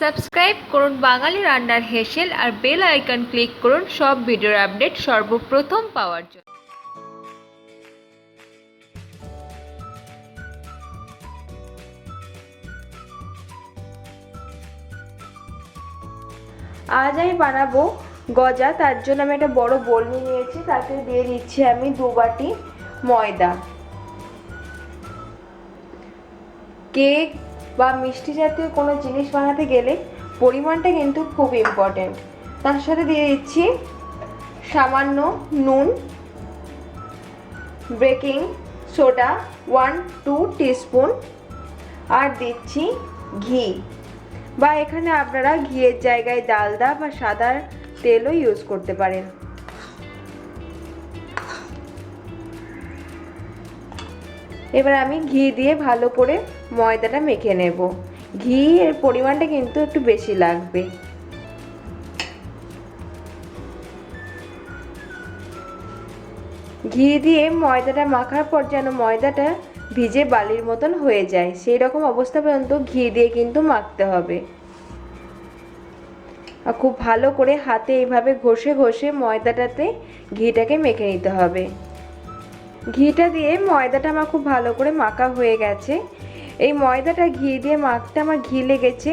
Subscribe করুন বাঙালি রান্নার হেসেল আর বেল আইকন ক্লিক করুন, সব ভিডিওর আপডেট সর্বপ্রথম পাওয়ার জন্য। আজ আমি বানাবো গজা, তার জন্য আমি একটা বড় বোল নিয়ে নিয়েছি, তাতে দিয়ে দিচ্ছি আমি দু বাটি ময়দা। কেক বা মিষ্টি জাতীয় কোনো জিনিস বানাতে গেলে পরিমাণটা কিন্তু খুব ইম্পর্টেন্ট তার সাথে দিয়ে দিচ্ছি সামান্য নুন baking soda one two teaspoon আর দিচ্ছি ঘি। বা এখানে আপনারা ঘিয়ের জায়গায় ডালদা বা সাদা তেলও ইউজ করতে পারেন। এবার আমি ঘি দিয়ে ভালো করে ময়দাটা মেখে নেব। ঘি এর পরিমাণটা কিন্তু একটু বেশি লাগবে। ঘি দিয়ে ময়দাটা মাখার পর যেন ময়দাটা ভিজে বালির মতন হয়ে যায়, সেই রকম অবস্থা পর্যন্ত ঘি দিয়ে কিন্তু মাখতে হবে। আর খুব ভালো করে হাতে এইভাবে ঘষে ঘষে ময়দাটাতে ঘিটাকে মেখে নিতে হবে। ঘিটা দিয়ে ময়দাটা আমার খুব ভালো করে মাখা হয়ে গেছে। এই ময়দাটা ঘি দিয়ে মাখতে আমার ঘি লেগেছে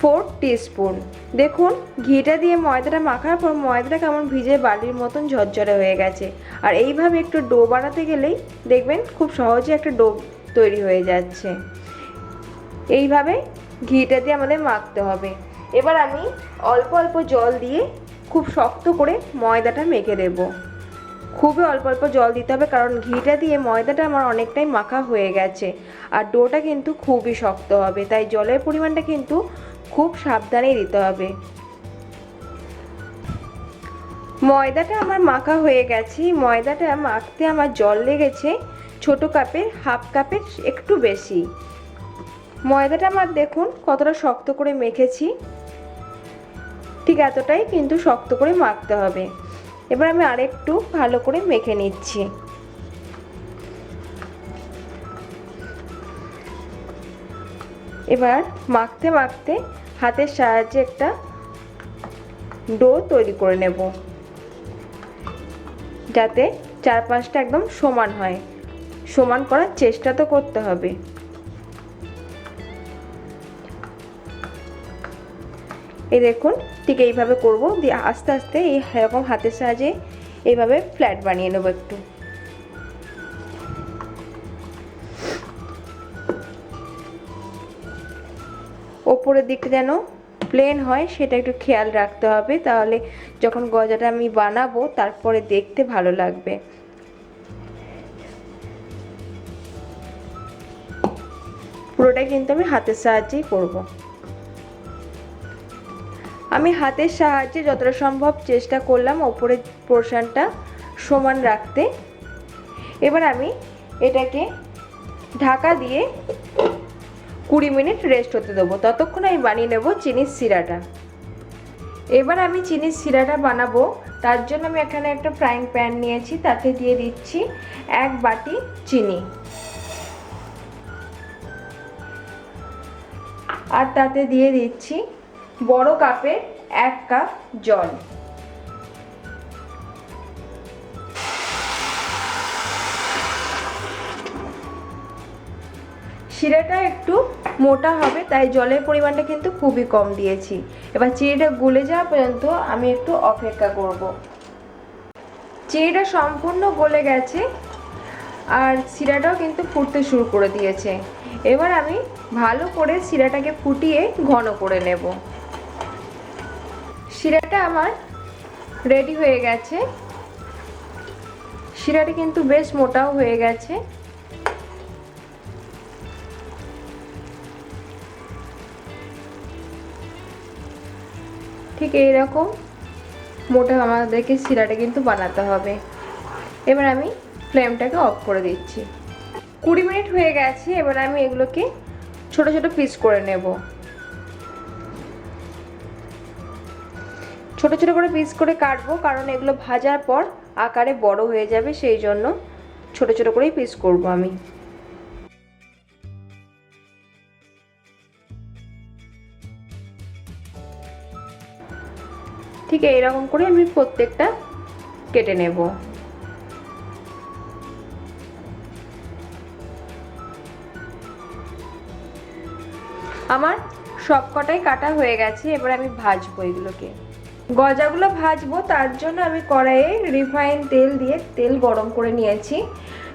ফোর টিস্পুন দেখুন, ঘিটা দিয়ে ময়দাটা মাখার পর ময়দাটা কেমন ভিজে বালির মতন ঝরঝরে হয়ে গেছে। আর এইভাবে একটু ডো বানাতে গেলেই দেখবেন খুব সহজে একটা ডো তৈরি হয়ে যাচ্ছে। এইভাবে ঘিটা দিয়ে আমাদের মাখতে হবে। এবার আমি অল্প অল্প জল দিয়ে খুব শক্ত করে ময়দাটা মেখে দেব। খুবই অল্প অল্প জল দিতে হবে, কারণ ঘিটা দিয়ে ময়দাটা আমার অনেকটাই মাখা হয়ে গেছে। আর ডোটা কিন্তু খুবই শক্ত হবে, তাই জলের পরিমাণটা কিন্তু খুব সাবধানেই দিতে হবে। ময়দাটা আমার মাখা হয়ে গেছে ময়দাটা মাখতে আমার জল লেগেছে ছোট কাপের, হাফ কাপের, একটু বেশি। ময়দাটা আমার দেখুন কতটা শক্ত করে মেখেছি, ঠিক এতটাই কিন্তু শক্ত করে মাখতে হবে। এবার আমি আরেকটু ভালো করে মেখে নিচ্ছি। এবার মাখতে মাখতে হাতের সাহায্যে একটা ডো তৈরি করে নেব। যাতে চারপাশটা একদম সমান হয়। সমান করার চেষ্টা তো করতে হবে। এই দেখুন, ঠিক এইভাবে করব। দিয়ে আস্তে আস্তে এই এরকম হাতের সাহায্যে এইভাবে ফ্ল্যাট বানিয়ে নেব একটু। ওপরের দিকটা যেন প্লেন হয়, সেটা একটু খেয়াল রাখতে হবে। তাহলে যখন গজাটা আমি বানাবো, তারপরে দেখতে ভালো লাগবে। পুরোটাই কিন্তু আমি হাতের সাহায্যেই করব। আমি হাতের সাহায্যে যতটা সম্ভব চেষ্টা করলাম ওপরের পোর্শনটা সমান রাখতে। এবার আমি এটাকে ঢাকা দিয়ে কুড়ি মিনিট রেস্ট হতে দেবো। ততক্ষণ আমি বানিয়ে নেব চিনির সিরাটা এবার আমি চিনির সিরাটা বানাবো। তার জন্য আমি এখানে একটা ফ্রাইং প্যান নিয়েছি। তাতে দিয়ে দিচ্ছি এক বাটি চিনি। আর তাতে দিয়ে দিচ্ছি বড় কাপে এক কাপ জল। শিরাটা একটু মোটা হবে, তাই জলের পরিমাণটা কিন্তু খুবই কম দিয়েছি। এবার চিনিটা গুলে যাওয়া পর্যন্ত আমি একটু অপেক্ষা করব। চিনিটা সম্পূর্ণ গলে গেছে আর শিরাটাও কিন্তু ফুটতে শুরু করে দিয়েছে। এবার আমি ভালো করে শিরাটাকে ফুটিয়ে ঘন করে নেব। শিরাটা আমার রেডি হয়ে গেছে। শিরাটা কিন্তু বেশ মোটাও হয়ে গেছে। ঠিক এইরকম মোটা আমাদেরকে শিরাটা কিন্তু বানাতে হবে। এবার আমি ফ্লেমটাকে অফ করে দিচ্ছি। কুড়ি মিনিট হয়ে গেছে, এবার আমি এগুলোকে ছোট ছোট পিস করে নেব। ছোট ছোট করে পিস করে কাটবো, কারণ এগুলো ভাজার পর আকারে বড় হয়ে যাবে, সেই জন্য ছোট ছোট করেই পিস করব আমি। ঠিক এইরকম করে আমি প্রত্যেকটা কেটে নেব। আমার সব কটাই কাটা হয়ে গেছে, এবার আমি ভাজবো এগুলোকে। গজাগুলো ভাজবো, তার জন্য আমি কড়াইয়ে রিফাইন তেল দিয়ে তেল গরম করে নিয়েছি।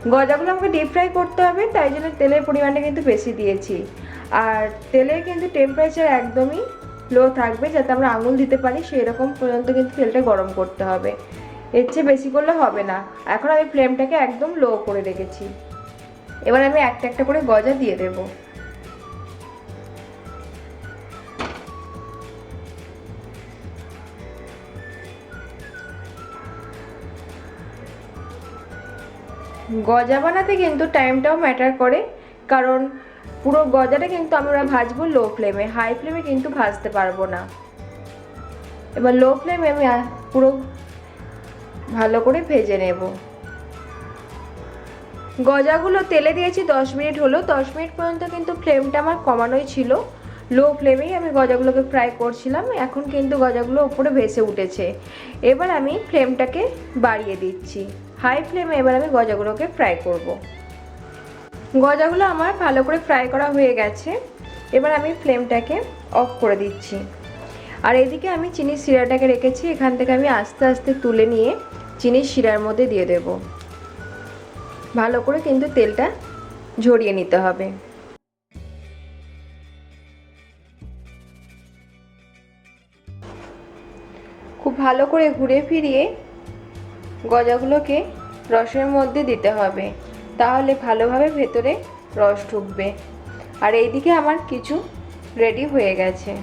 গজাগুলো আমাকে ডিপ ফ্রাই করতে হবে, তাই জন্য তেলের পরিমাণটা কিন্তু বেশি দিয়েছি। আর তেলের কিন্তু টেম্পারেচার একদমই লো থাকবে, যাতে আমরা আঙুল দিতে পারি সেই রকম পর্যন্ত কিন্তু তেলটা গরম করতে হবে। এর চেয়ে বেশি করলে হবে না। এখন আমি ফ্লেমটাকে একদম লো করে রেখেছি। এবার আমি একটা একটা করে গজা দিয়ে দেবো। গজা বানাতে কিন্তু টাইমটাও ম্যাটার করে, কারণ পুরো গজাটা কিন্তু আমরা ভাজবো লো ফ্লেমে হাই ফ্লেমে কিন্তু ভাজতে পারব না। এবার লো ফ্লেমে আমি পুরো ভালো করে ভেজে নেব। গজাগুলো তেলে দিয়েছি দশ মিনিট হলো, দশ মিনিট পর্যন্ত কিন্তু ফ্লেমটা আমার কমানোই ছিল। লো ফ্লেমেই আমি গজাগুলোকে ফ্রাই করছিলাম, এখন কিন্তু গজাগুলো ওপরে ভেসে উঠেছে। এবার আমি ফ্লেমটাকে বাড়িয়ে দিচ্ছি। হাই ফ্লেমে এবার আমি গজাগুলোকে ফ্রাই করব। গজাগুলো আমার ভালো করে ফ্রাই করা হয়ে গেছে। এবার আমি ফ্লেমটাকে অফ করে দিচ্ছি। আর এদিকে আমি চিনির শিরাটাকে রেখেছি, এখান থেকে আমি আস্তে আস্তে তুলে নিয়ে চিনির শিরার মধ্যে দিয়ে দেব। ভালো করে কিন্তু তেলটা ঝরিয়ে নিতে হবে। খুব ভালো করে ঘুরে ফিরিয়ে গজাগুলোকে রসের মধ্যে দিতে হবে। তাহলে ভালোভাবে ভেতরে রস ঢুকবে। আর এইদিকে আমার কিছু রেডি হয়ে গেছে।